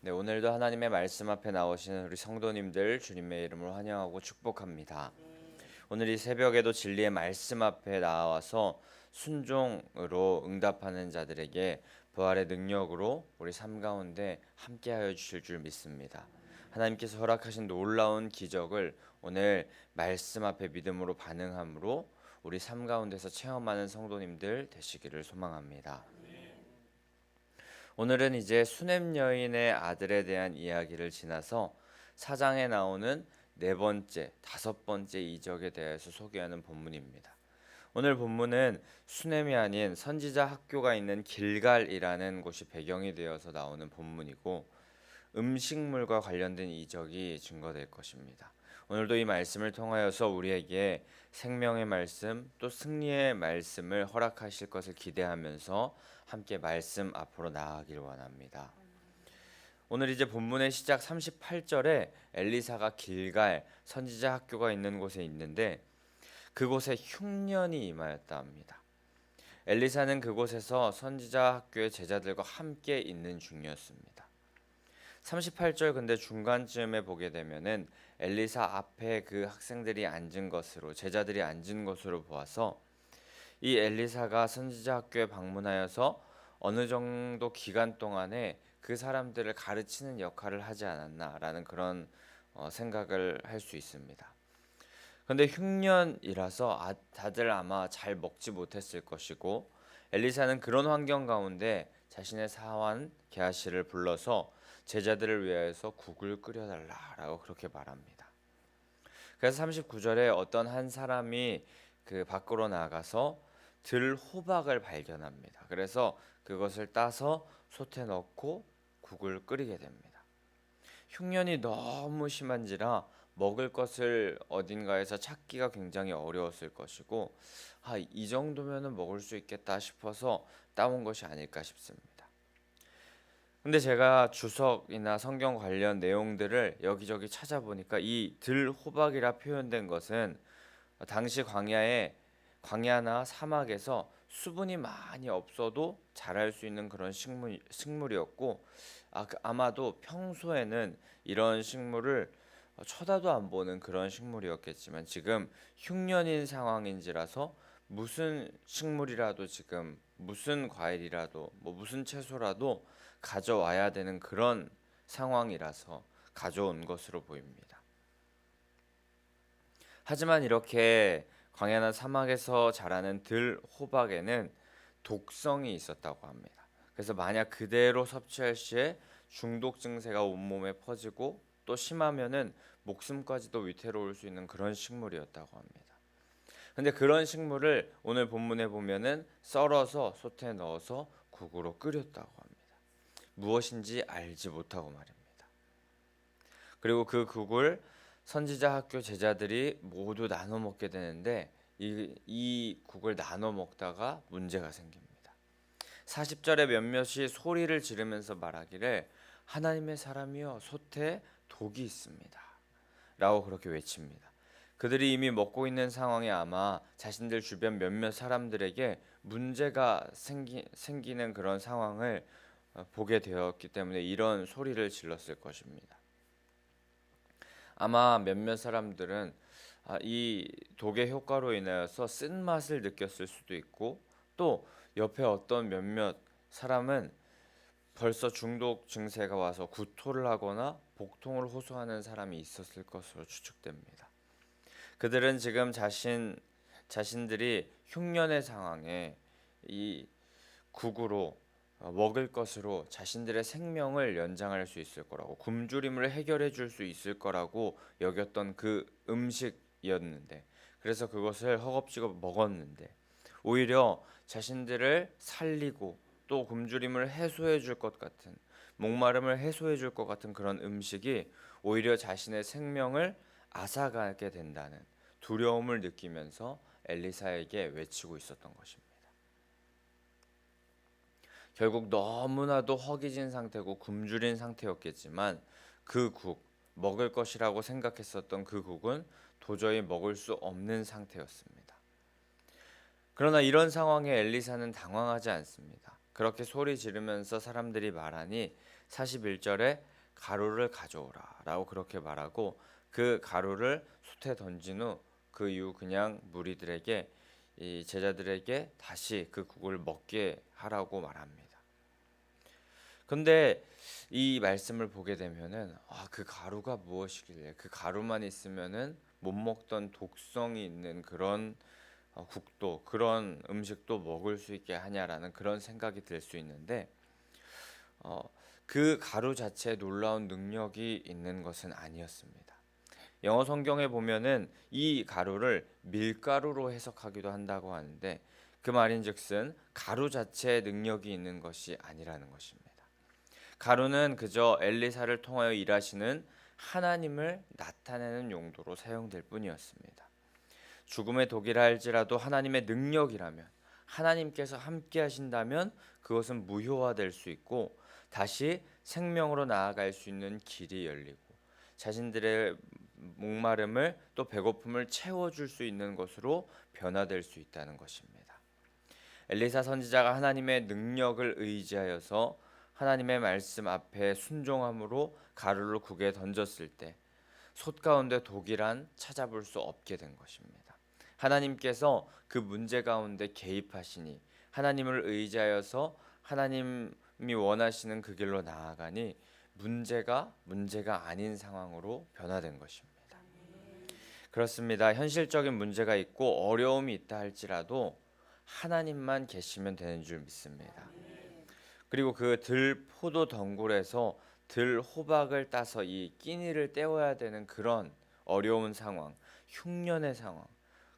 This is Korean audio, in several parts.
네, 오늘도 하나님의 말씀 앞에 나오시는 우리 성도님들 주님의 이름으로 환영하고 축복합니다. 오늘 이 새벽에도 진리의 말씀 앞에 나와서 순종으로 응답하는 자들에게 부활의 능력으로 우리 삶 가운데 함께하여 주실 줄 믿습니다. 하나님께서 허락하신 놀라운 기적을 오늘 말씀 앞에 믿음으로 반응함으로 우리 삶 가운데서 체험하는 성도님들 되시기를 소망합니다. 오늘은 이제 수냄 여인의 아들에 대한 이야기를 지나서 사장에 나오는 네 번째, 다섯 번째 이적에 대해서 소개하는 본문입니다. 오늘 본문은 수냄이 아닌 선지자 학교가 있는 길갈이라는 곳이 배경이 되어서 나오는 본문이고 음식물과 관련된 이적이 증거될 것입니다. 오늘도 이 말씀을 통하여서 우리에게 생명의 말씀 또 승리의 말씀을 허락하실 것을 기대하면서 함께 말씀 앞으로 나아가길 원합니다. 오늘 이제 본문의 시작 38절에 엘리사가 길갈 선지자 학교가 있는 곳에 있는데 그곳에 흉년이 임하였다 합니다. 엘리사는 그곳에서 선지자 학교의 제자들과 함께 있는 중이었습니다. 38절 근데 중간쯤에 보게 되면은 엘리사 앞에 그 학생들이 앉은 것으로 제자들이 앉은 것으로 보아서 이 엘리사가 선지자 학교에 방문하여서 어느 정도 기간 동안에 그 사람들을 가르치는 역할을 하지 않았나라는 그런 어, 생각을 할 수 있습니다. 근데 흉년이라서 아, 다들 아마 잘 먹지 못했을 것이고 엘리사는 그런 환경 가운데 자신의 사환 게하시를 불러서 제자들을 위하여서 국을 끓여달라라고 그렇게 말합니다. 그래서 39절에 어떤 한 사람이 그 밖으로 나가서 들 호박을 발견합니다. 그래서 그것을 따서 솥에 넣고 국을 끓이게 됩니다. 흉년이 너무 심한지라 먹을 것을 어딘가에서 찾기가 굉장히 어려웠을 것이고 아, 이 정도면은 먹을 수 있겠다 싶어서 따온 것이 아닐까 싶습니다. 근데 제가 주석이나 성경 관련 내용들을 여기저기 찾아보니까 이 들호박이라 표현된 것은 당시 광야에 광야나 사막에서 수분이 많이 없어도 자랄 수 있는 그런 식물 식물이었고 아, 그 아마도 평소에는 이런 식물을 쳐다도 안 보는 그런 식물이었겠지만 지금 흉년인 상황인지라서 무슨 식물이라도 지금 무슨 과일이라도 뭐 무슨 채소라도 가져와야 되는 그런 상황이라서 가져온 것으로 보입니다. 하지만 이렇게 광야나 사막에서 자라는 들 호박에는 독성이 있었다고 합니다. 그래서 만약 그대로 섭취할 시에 중독 증세가 온몸에 퍼지고 또 심하면은 목숨까지도 위태로울 수 있는 그런 식물이었다고 합니다. 근데 그런 식물을 오늘 본문에 보면은 썰어서 솥에 넣어서 국으로 끓였다고 합니다. 무엇인지 알지 못하고 말입니다. 그리고 그 국을 선지자 학교 제자들이 모두 나눠 먹게 되는데 이, 이 국을 나눠 먹다가 문제가 생깁니다. 40절에 몇몇이 소리를 지르면서 말하기를 하나님의 사람이여 솥에 독이 있습니다. 라고 그렇게 외칩니다. 그들이 이미 먹고 있는 상황에 아마 자신들 주변 몇몇 사람들에게 문제가 생기, 생기는 그런 상황을 어, 보게 되었기 때문에 이런 소리를 질렀을 것입니다. 아마 몇몇 사람들은 아, 이 독의 효과로 인하여서 쓴 맛을 느꼈을 수도 있고 또 옆에 어떤 몇몇 사람은 벌써 중독 증세가 와서 구토를 하거나 복통을 호소하는 사람이 있었을 것으로 추측됩니다. 그들은 지금 자신 자신들이 흉년의 상황에 이 국으로 어, 먹을 것으로 자신들의 생명을 연장할 수 있을 거라고 굶주림을 해결해 줄 수 있을 거라고 여겼던 그 음식이었는데 그래서 그것을 허겁지겁 먹었는데 오히려 자신들을 살리고 또 굶주림을 해소해 줄 것 같은 목마름을 해소해 줄 것 같은 그런 음식이 오히려 자신의 생명을 앗아가게 된다는 두려움을 느끼면서 엘리사에게 외치고 있었던 것입니다. 결국 너무나도 허기진 상태고 굶주린 상태였겠지만 그 국, 먹을 것이라고 생각했었던 그 국은 도저히 먹을 수 없는 상태였습니다. 그러나 이런 상황에 엘리사는 당황하지 않습니다. 그렇게 소리 지르면서 사람들이 말하니 41절에 가루를 가져오라 라고 그렇게 말하고 그 가루를 솥에 던진 후 그 이후 그냥 무리들에게 이 제자들에게 다시 그 국을 먹게 하라고 말합니다. 근데 이 말씀을 보게 되면은 아, 그 가루가 무엇이길래 그 가루만 있으면은 못 먹던 독성이 있는 그런 어, 국도 그런 음식도 먹을 수 있게 하냐라는 그런 생각이 들 수 있는데 어, 그 가루 자체에 놀라운 능력이 있는 것은 아니었습니다. 영어 성경에 보면은 이 가루를 밀가루로 해석하기도 한다고 하는데 그 말인즉슨 가루 자체에 능력이 있는 것이 아니라는 것입니다. 가루는 그저 엘리사를 통하여 일하시는 하나님을 나타내는 용도로 사용될 뿐이었습니다. 죽음의 독이라 할지라도 하나님의 능력이라면 하나님께서 함께 하신다면 그것은 무효화될 수 있고 다시 생명으로 나아갈 수 있는 길이 열리고 자신들의 목마름을 또 배고픔을 채워줄 수 있는 것으로 변화될 수 있다는 것입니다. 엘리사 선지자가 하나님의 능력을 의지하여서 하나님의 말씀 앞에 순종함으로 가루를 국에 던졌을 때 솥 가운데 독이란 찾아볼 수 없게 된 것입니다. 하나님께서 그 문제 가운데 개입하시니 하나님을 의지하여서 하나님이 원하시는 그 길로 나아가니 문제가 문제가 아닌 상황으로 변화된 것입니다. 그렇습니다. 현실적인 문제가 있고 어려움이 있다 할지라도 하나님만 계시면 되는 줄 믿습니다. 그리고 그 들 포도 덩굴에서 들 호박을 따서 이 끼니를 때워야 되는 그런 어려운 상황, 흉년의 상황,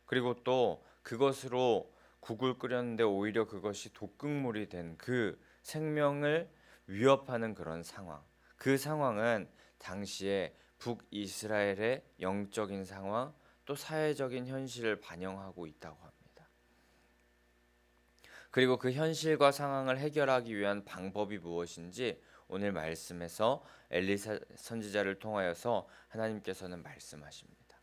그리고 또 그것으로 국을 끓였는데 오히려 그것이 독극물이 된 그 생명을 위협하는 그런 상황. 그 상황은 당시에 북이스라엘의 영적인 상황 또 사회적인 현실을 반영하고 있다고 합니다. 그리고 그 현실과 상황을 해결하기 위한 방법이 무엇인지 오늘 말씀에서 엘리사 선지자를 통하여서 하나님께서는 말씀하십니다.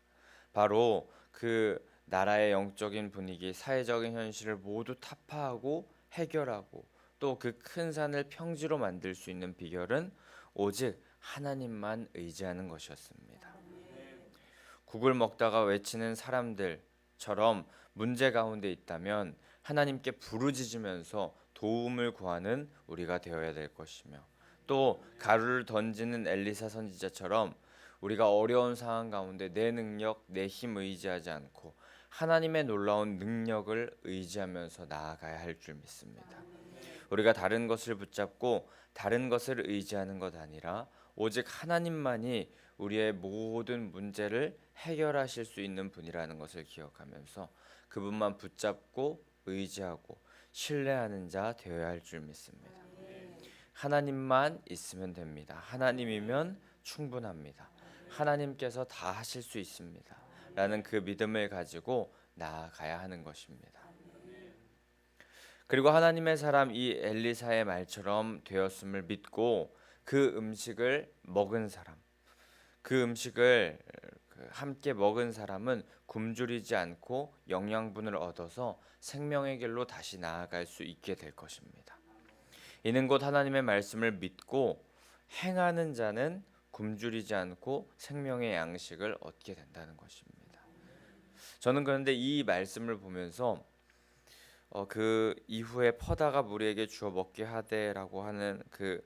바로 그 나라의 영적인 분위기, 사회적인 현실을 모두 타파하고 해결하고 또 그 큰 산을 평지로 만들 수 있는 비결은 오직 하나님만 의지하는 것이었습니다. 국을 먹다가 외치는 사람들처럼 문제 가운데 있다면 하나님께 부르짖으면서 도움을 구하는 우리가 되어야 될 것이며 또 가루를 던지는 엘리사 선지자처럼 우리가 어려운 상황 가운데 내 능력, 내 힘 의지하지 않고 하나님의 놀라운 능력을 의지하면서 나아가야 할 줄 믿습니다. 우리가 다른 것을 붙잡고 다른 것을 의지하는 것 아니라 오직 하나님만이 우리의 모든 문제를 해결하실 수 있는 분이라는 것을 기억하면서 그분만 붙잡고 의지하고 신뢰하는 자 되어야 할 줄 믿습니다. 하나님만 있으면 됩니다. 하나님이면 충분합니다. 하나님께서 다 하실 수 있습니다. 라는 그 믿음을 가지고 나아가야 하는 것입니다. 그리고 하나님의 사람 이 엘리사의 말처럼 되었음을 믿고 그 음식을 먹은 사람, 그 음식을 그 함께 먹은 사람은 굶주리지 않고 영양분을 얻어서 생명의 길로 다시 나아갈 수 있게 될 것입니다. 이는 곧 하나님의 말씀을 믿고 행하는 자는 굶주리지 않고 생명의 양식을 얻게 된다는 것입니다. 저는 그런데 이 말씀을 보면서 어, 그 이후에 퍼다가 무리에게 주어 먹게 하되라고 하는 그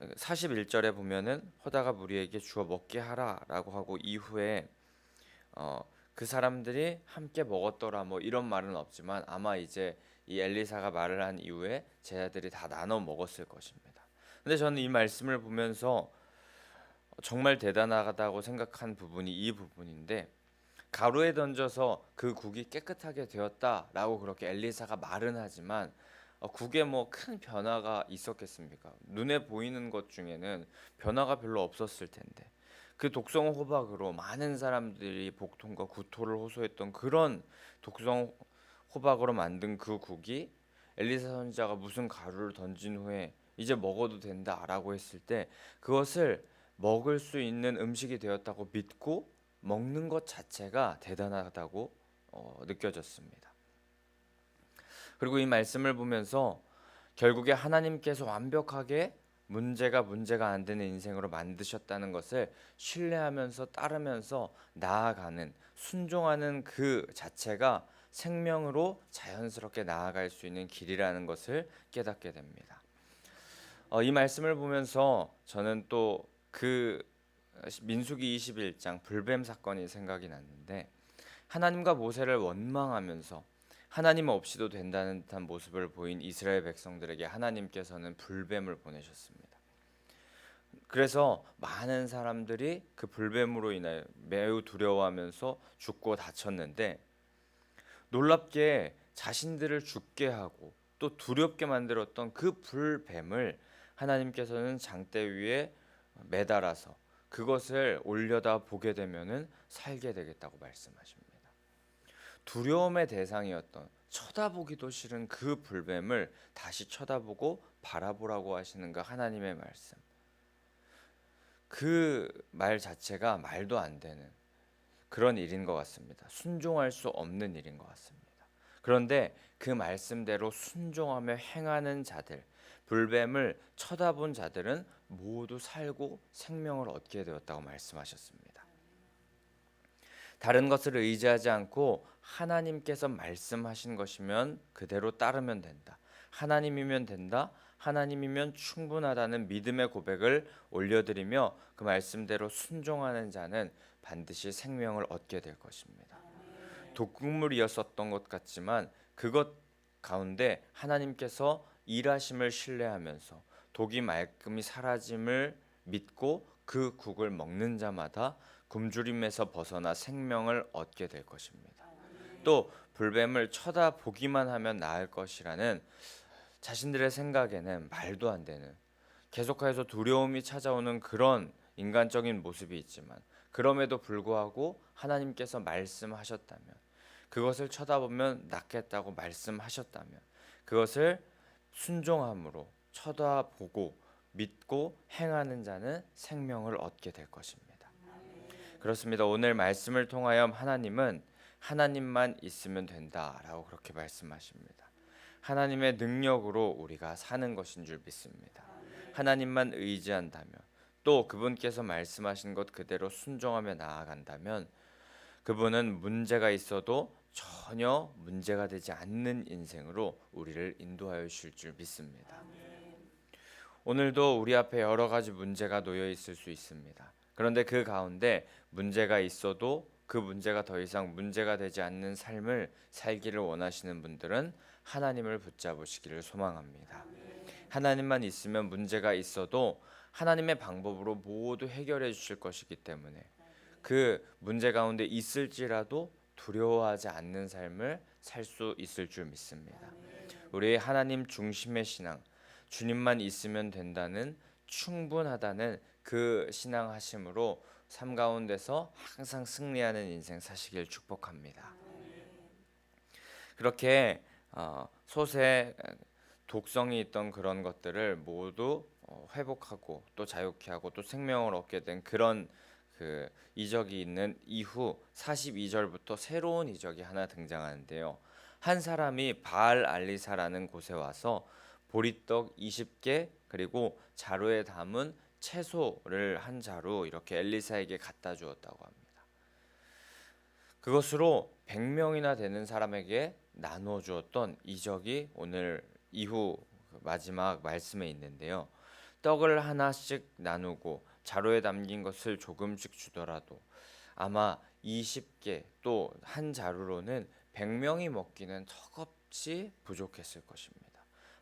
41절에 보면은 퍼다가 무리에게 주어 먹게 하라라고 하고 이후에 어, 그 사람들이 함께 먹었더라 뭐 이런 말은 없지만 아마 이제 이 엘리사가 말을 한 이후에 제자들이 다 나눠 먹었을 것입니다. 근데 저는 이 말씀을 보면서 정말 대단하다고 생각한 부분이 이 부분인데 가루에 던져서 그 국이 깨끗하게 되었다라고 그렇게 엘리사가 말은 하지만 어, 국에 뭐 큰 변화가 있었겠습니까? 눈에 보이는 것 중에는 변화가 별로 없었을 텐데 그 독성 호박으로 많은 사람들이 복통과 구토를 호소했던 그런 독성 호박으로 만든 그 국이 엘리사 선지자가 무슨 가루를 던진 후에 이제 먹어도 된다라고 했을 때 그것을 먹을 수 있는 음식이 되었다고 믿고 먹는 것 자체가 대단하다고 어, 느껴졌습니다. 그리고 이 말씀을 보면서 결국에 하나님께서 완벽하게 문제가 문제가 안 되는 인생으로 만드셨다는 것을 신뢰하면서 따르면서 나아가는 순종하는 그 자체가 생명으로 자연스럽게 나아갈 수 있는 길이라는 것을 깨닫게 됩니다. 어, 이 말씀을 보면서 저는 또 그 민수기 21장 불뱀 사건이 생각이 났는데 하나님과 모세를 원망하면서 하나님 없이도 된다는 듯한 모습을 보인 이스라엘 백성들에게 하나님께서는 불뱀을 보내셨습니다. 그래서 많은 사람들이 그 불뱀으로 인하여 매우 두려워하면서 죽고 다쳤는데 놀랍게 자신들을 죽게 하고 또 두렵게 만들었던 그 불뱀을 하나님께서는 장대 위에 매달아서 그것을 올려다 보게 되면은 살게 되겠다고 말씀하십니다. 두려움의 대상이었던 쳐다보기도 싫은 그 불뱀을 다시 쳐다보고 바라보라고 하시는 그 하나님의 말씀. 그 말 자체가 말도 안 되는 그런 일인 것 같습니다. 순종할 수 없는 일인 것 같습니다. 그런데 그 말씀대로 순종하며 행하는 자들, 불뱀을 쳐다본 자들은 모두 살고 생명을 얻게 되었다고 말씀하셨습니다. 다른 것을 의지하지 않고 하나님께서 말씀하신 것이면 그대로 따르면 된다. 하나님이면 된다. 하나님이면 충분하다는 믿음의 고백을 올려드리며 그 말씀대로 순종하는 자는 반드시 생명을 얻게 될 것입니다. 독극물이었었던 것 같지만 그것 가운데 하나님께서 일하심을 신뢰하면서 독이 말끔히 사라짐을 믿고 그 국을 먹는 자마다 굶주림에서 벗어나 생명을 얻게 될 것입니다. 또 불뱀을 쳐다보기만 하면 나을 것이라는 자신들의 생각에는 말도 안 되는 계속해서 두려움이 찾아오는 그런 인간적인 모습이 있지만 그럼에도 불구하고 하나님께서 말씀하셨다면 그것을 쳐다보면 낫겠다고 말씀하셨다면 그것을 순종함으로 쳐다보고 믿고 행하는 자는 생명을 얻게 될 것입니다. 그렇습니다. 오늘 말씀을 통하여 하나님은 하나님만 있으면 된다라고 그렇게 말씀하십니다. 하나님의 능력으로 우리가 사는 것인 줄 믿습니다. 하나님만 의지한다면 또 그분께서 말씀하신 것 그대로 순종하며 나아간다면 그분은 문제가 있어도 전혀 문제가 되지 않는 인생으로 우리를 인도하여 주실 줄 믿습니다. 오늘도 우리 앞에 여러 가지 문제가 놓여 있을 수 있습니다. 그런데 그 가운데 문제가 있어도 그 문제가 더 이상 문제가 되지 않는 삶을 살기를 원하시는 분들은 하나님을 붙잡으시기를 소망합니다. 하나님만 있으면 문제가 있어도 하나님의 방법으로 모두 해결해 주실 것이기 때문에 그 문제 가운데 있을지라도 두려워하지 않는 삶을 살 수 있을 줄 믿습니다. 우리의 하나님 중심의 신앙, 주님만 있으면 된다는 충분하다는 그 신앙하심으로 삶 가운데서 항상 승리하는 인생 사시길 축복합니다. 그렇게 어, 솥에 독성이 있던 그런 것들을 모두 어, 회복하고 또 자유케 하고 또 생명을 얻게 된 그런 그 이적이 있는 이후 42절부터 새로운 이적이 하나 등장하는데요. 한 사람이 바알 알리사라는 곳에 와서 보리떡 20개 그리고 자루에 담은 채소를 한 자루 이렇게 엘리사에게 갖다 주었다고 합니다. 그것으로 100명이나 되는 사람에게 나누어 주었던 이적이 오늘 이후 마지막 말씀에 있는데요. 떡을 하나씩 나누고 자루에 담긴 것을 조금씩 주더라도 아마 20개 또 한 자루로는 100명이 먹기는 턱없이 부족했을 것입니다.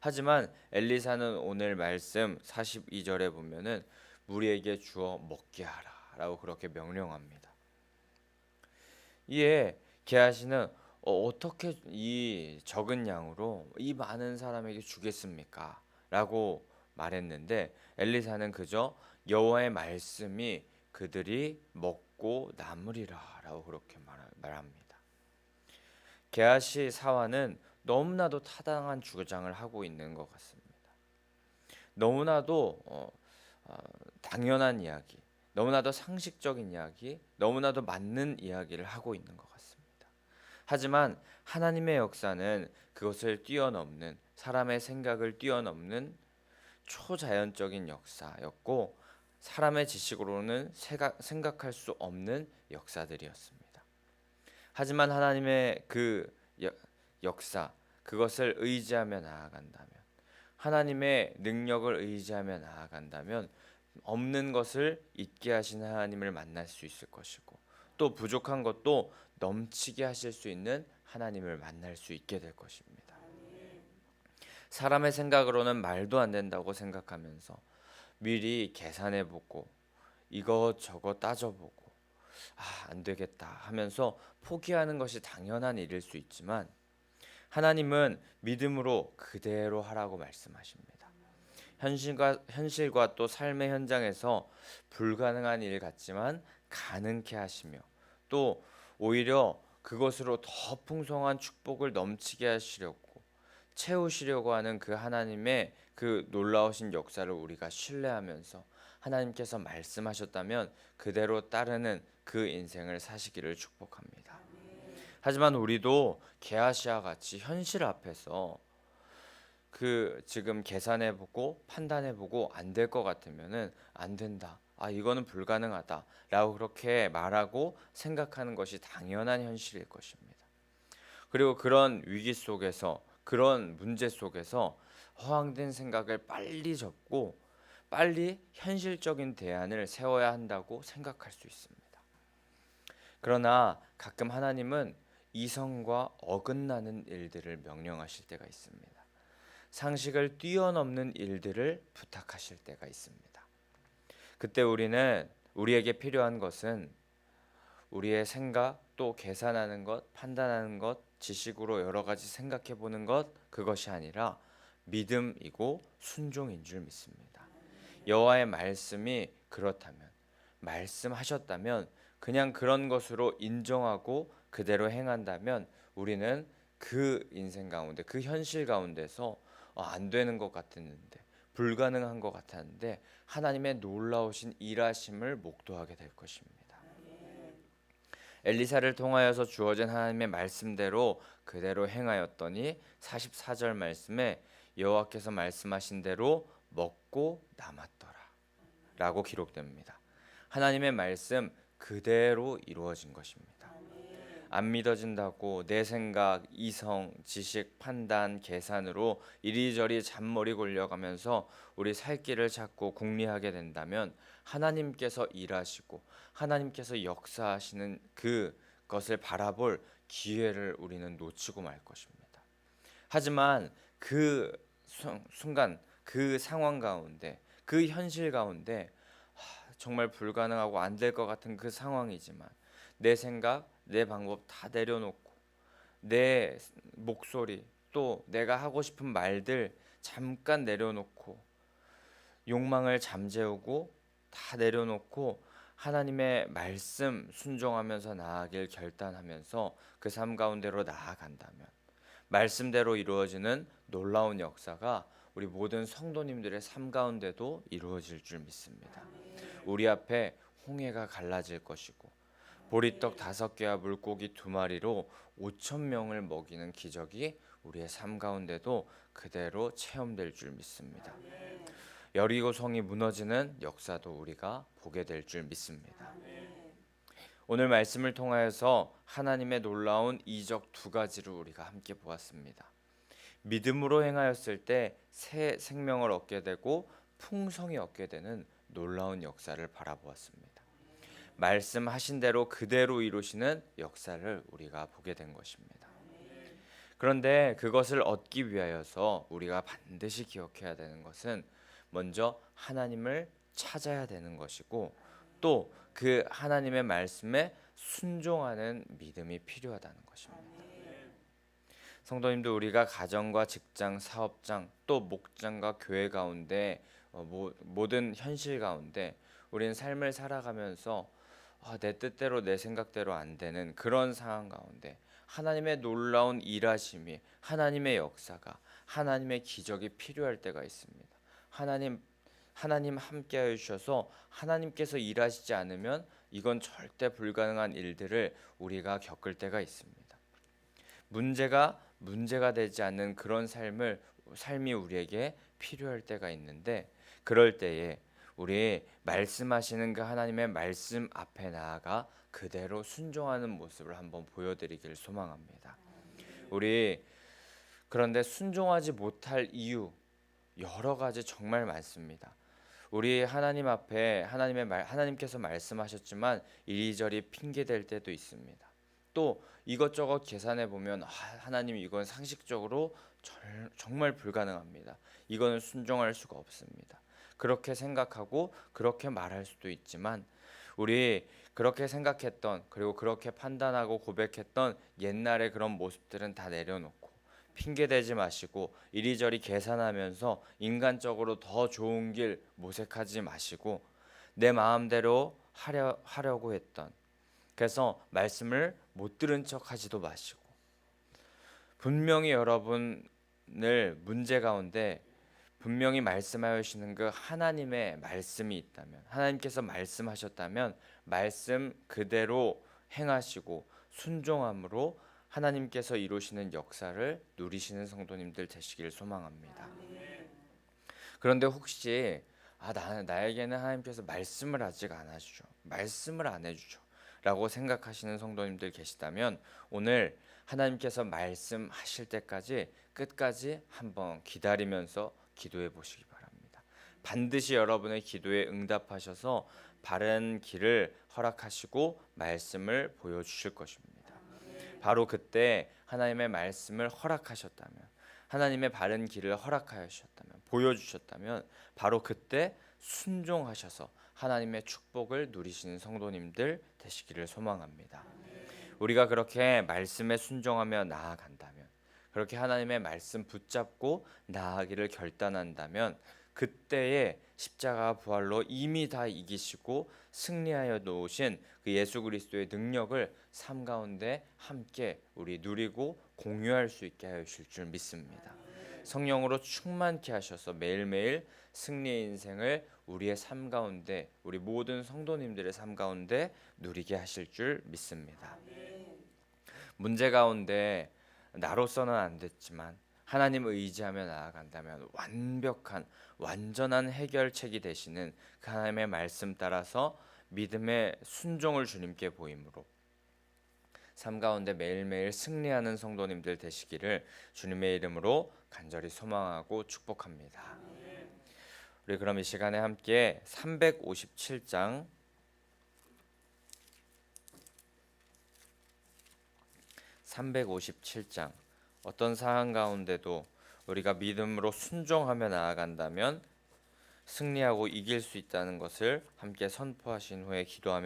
하지만 엘리사는 오늘 말씀 42절에 보면은 무리에게 주어 먹게 하라라고 그렇게 명령합니다. 이에 게하시는 어, 떻게이 적은 양으로 이 많은 사람에게 주겠습니까? 라고 말했는데 엘리사는 그저 여호와의 말씀이 그들이 먹고 남으리라라고 그렇게 말합니다. 게하시 사화는 너무나도 타당한 주장을 하고 있는 것 같습니다. 너무나도 어, 어, 당연한 이야기, 너무나도 상식적인 이야기, 너무나도 맞는 이야기를 하고 있는 것 같습니다. 하지만 하나님의 역사는 그것을 뛰어넘는 사람의 생각을 뛰어넘는 초자연적인 역사였고 사람의 지식으로는 생각- 생각할 수 없는 역사들이었습니다. 하지만 하나님의 그 여- 역사 그것을 의지하며 나아간다면 하나님의 능력을 의지하며 나아간다면 없는 것을 있게 하신 하나님을 만날 수 있을 것이고 또 부족한 것도 넘치게 하실 수 있는 하나님을 만날 수 있게 될 것입니다. 사람의 생각으로는 말도 안 된다고 생각하면서 미리 계산해 보고 이것저것 따져보고 아, 안 되겠다 하면서 포기하는 것이 당연한 일일 수 있지만 하나님은 믿음으로 그대로 하라고 말씀하십니다. 현실과 현실과 또 삶의 현장에서 불가능한 일 같지만 가능케 하시며 또 오히려 그것으로 더 풍성한 축복을 넘치게 하시려고 채우시려고 하는 그 하나님의 그 놀라우신 역사를 우리가 신뢰하면서 하나님께서 말씀하셨다면 그대로 따르는 그 인생을 사시기를 축복합니다. 하지만 우리도 게하시아 같이 현실 앞에서 그 지금 계산해 보고 판단해 보고 안 될 것 같으면은 안 된다. 아, 이거는 불가능하다라고 그렇게 말하고 생각하는 것이 당연한 현실일 것입니다. 그리고 그런 위기 속에서 그런 문제 속에서 허황된 생각을 빨리 접고 빨리 현실적인 대안을 세워야 한다고 생각할 수 있습니다. 그러나 가끔 하나님은 이성과 어긋나는 일들을 명령하실 때가 있습니다. 상식을 뛰어넘는 일들을 부탁하실 때가 있습니다. 그때 우리는 우리에게 필요한 것은 우리의 생각 또 계산하는 것, 판단하는 것, 지식으로 여러 가지 생각해 보는 것 그것이 아니라 믿음이고 순종인 줄 믿습니다. 여호와의 말씀이 그렇다면 말씀하셨다면 그냥 그런 것으로 인정하고 그대로 행한다면 우리는 그 인생 가운데 그 현실 가운데서 어, 안 되는 것 같았는데 불가능한 것 같았는데 하나님의 놀라우신 일하심을 목도하게 될 것입니다. 엘리사를 통하여서 주어진 하나님의 말씀대로 그대로 행하였더니 44절 말씀에 여호와께서 말씀하신 대로 먹고 남았더라 라고 기록됩니다. 하나님의 말씀 그대로 이루어진 것입니다. 안 믿어진다고 내 생각, 이성, 지식, 판단, 계산으로 이리저리 잔머리 굴려가면서 우리 살 길을 찾고 궁리하게 된다면 하나님께서 일하시고 하나님께서 역사하시는 그것을 바라볼 기회를 우리는 놓치고 말 것입니다. 하지만 그 순간 그 상황 가운데 그 현실 가운데 정말 불가능하고 안 될 것 같은 그 상황이지만 내 생각, 내 방법 다 내려놓고 내 목소리 또 내가 하고 싶은 말들 잠깐 내려놓고 욕망을 잠재우고 다 내려놓고 하나님의 말씀 순종하면서 나아길 결단하면서 그 삶 가운데로 나아간다면 말씀대로 이루어지는 놀라운 역사가 우리 모든 성도님들의 삶 가운데도 이루어질 줄 믿습니다. 우리 앞에 홍해가 갈라질 것이고 보리떡 다섯 개와 물고기 두 마리로 오천 명을 먹이는 기적이 우리의 삶 가운데도 그대로 체험될 줄 믿습니다. 여리고 성이 무너지는 역사도 우리가 보게 될 줄 믿습니다. 오늘 말씀을 통하여서 하나님의 놀라운 이적 두 가지를 우리가 함께 보았습니다. 믿음으로 행하였을 때 새 생명을 얻게 되고 풍성이 얻게 되는 놀라운 역사를 바라보았습니다. 말씀하신 대로 그대로 이루시는 역사를 우리가 보게 된 것입니다. 그런데 그것을 얻기 위하여서 우리가 반드시 기억해야 되는 것은 먼저 하나님을 찾아야 되는 것이고 또 그 하나님의 말씀에 순종하는 믿음이 필요하다는 것입니다. 성도님도 우리가 가정과 직장, 사업장, 또 목장과 교회 가운데 어, 모든 현실 가운데 우리는 삶을 살아가면서 아, 내 뜻대로 내 생각대로 안 되는 그런 상황 가운데 하나님의 놀라운 일하심이 하나님의 역사가 하나님의 기적이 필요할 때가 있습니다. 하나님 하나님 함께하여 주셔서 하나님께서 일하시지 않으면 이건 절대 불가능한 일들을 우리가 겪을 때가 있습니다. 문제가 문제가 되지 않는 그런 삶을 삶이 우리에게 필요할 때가 있는데 그럴 때에 우리 말씀하시는 그 하나님의 말씀 앞에 나아가 그대로 순종하는 모습을 한번 보여드리길 소망합니다. 우리 그런데 순종하지 못할 이유 여러 가지 정말 많습니다. 우리 하나님 앞에 하나님의 말 하나님께서 말씀하셨지만 이리저리 핑계 댈 때도 있습니다. 또 이것저것 계산해 보면 아, 하나님 이건 상식적으로 절, 정말 불가능합니다. 이거는 순종할 수가 없습니다. 그렇게 생각하고 그렇게 말할 수도 있지만 우리 그렇게 생각했던 그리고 그렇게 판단하고 고백했던 옛날의 그런 모습들은 다 내려놓고 핑계 대지 마시고 이리저리 계산하면서 인간적으로 더 좋은 길 모색하지 마시고 내 마음대로 하려 하려고 했던 그래서 말씀을 못 들은 척 하지도 마시고 분명히 여러분을 문제 가운데 분명히 말씀하시는 그 하나님의 말씀이 있다면 하나님께서 말씀하셨다면 말씀 그대로 행하시고 순종함으로 하나님께서 이루시는 역사를 누리시는 성도님들 되시길 소망합니다. 그런데 혹시 아 나, 나에게는 하나님께서 말씀을 아직 안 하시죠. 말씀을 안 해주죠. 라고 생각하시는 성도님들 계시다면 오늘 하나님께서 말씀하실 때까지 끝까지 한번 기다리면서 기도해 보시기 바랍니다. 반드시 여러분의 기도에 응답하셔서 바른 길을 허락하시고 말씀을 보여 주실 것입니다. 바로 그때 하나님의 말씀을 허락하셨다면 하나님의 바른 길을 허락하셨다면 보여 주셨다면 바로 그때 순종하셔서 하나님의 축복을 누리시는 성도님들 되시기를 소망합니다. 우리가 그렇게 말씀에 순종하며 나아간다면 그렇게 하나님의 말씀 붙잡고 나아가기를 결단한다면 그때의 십자가 부활로 이미 다 이기시고 승리하여 놓으신 그 예수 그리스도의 능력을 삶 가운데 함께 우리 누리고 공유할 수 있게 하실 줄 믿습니다. 성령으로 충만케 하셔서 매일매일 승리의 인생을 우리의 삶 가운데 우리 모든 성도님들의 삶 가운데 누리게 하실 줄 믿습니다. 문제 가운데 나로서는 안 됐지만 하나님을 의지하며 나아간다면 완벽한 완전한 해결책이 되시는 그 하나님의 말씀 따라서 믿음의 순종을 주님께 보임으로 삶 가운데 매일매일 승리하는 성도님들 되시기를 주님의 이름으로 간절히 소망하고 축복합니다. 우리 그럼 이 시간에 함께 357장 357장. 어떤 상황 가운데도 우리가 믿음으로 순종하며 나아간다면 승리하고 이길 수 있다는 것을 함께 선포하신 후에 기도하며